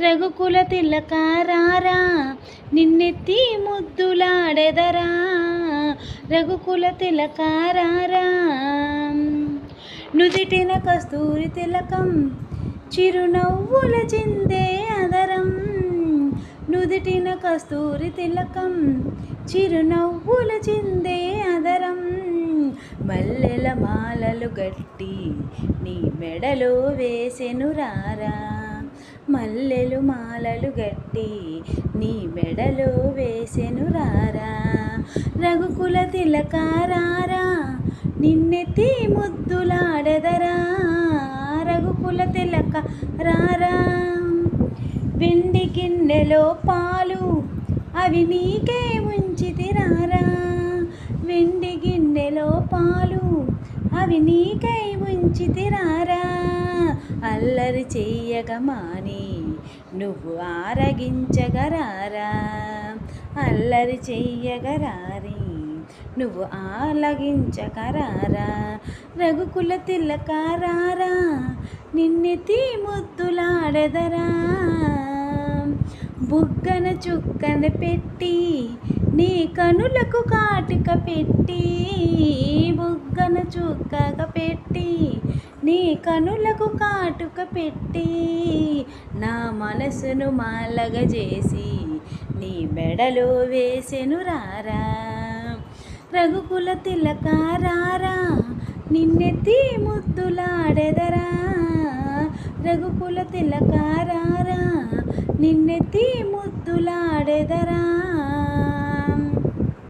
రఘుకుల తిలకారారా నిన్నెత్తి ముద్దులాడెదరా. రఘుకుల తిలకారారా నుదిటిన కస్తూరి తిలకం చిరునవ్వుల చిందే అదరం. నుదిటిన కస్తూరి తిలకం చిరునవ్వుల చిందే అదరం. మల్లెల మాలలు గట్టి నీ మెడలో వేసెను రారా. మల్లెలు మాలలు గట్టి నీ మెడలో వేసెను రారా. రఘుకుల తిలకారారా నిన్నెత్తి ముద్దులాడెదరా. రఘుకుల తిలక రారా. వెండి గిన్నెలో పాలు అవి నీకే ఉంచితిరారా వెండి గిన్నెలో పాలు అవి నీకై ఉంచితిరారా అల్లరి చెయ్యగమాని నువ్వు ఆరగించగరారా? అల్లరి చెయ్యగరారి నువ్వు ఆలగించకరారా రఘుకుల తిల్లకారారా నిన్నెతి ముద్దులాడెదరా? బుగ్గన చుక్కన పెట్టి నీ కనులకు కాటిక పెట్టి బుగ్గన చుక్కక పెట్టి నీ కనులకు కాటుక పెట్టి నా మనసును మాలగ చేసి నీ మెడలో వేసెను రారా. రఘుకుల తిలకారారా నిన్నెత్తి ముద్దులాడెదరా. రఘుకుల తిలకారారా నిన్నెత్తి ముద్దులాడెదరా.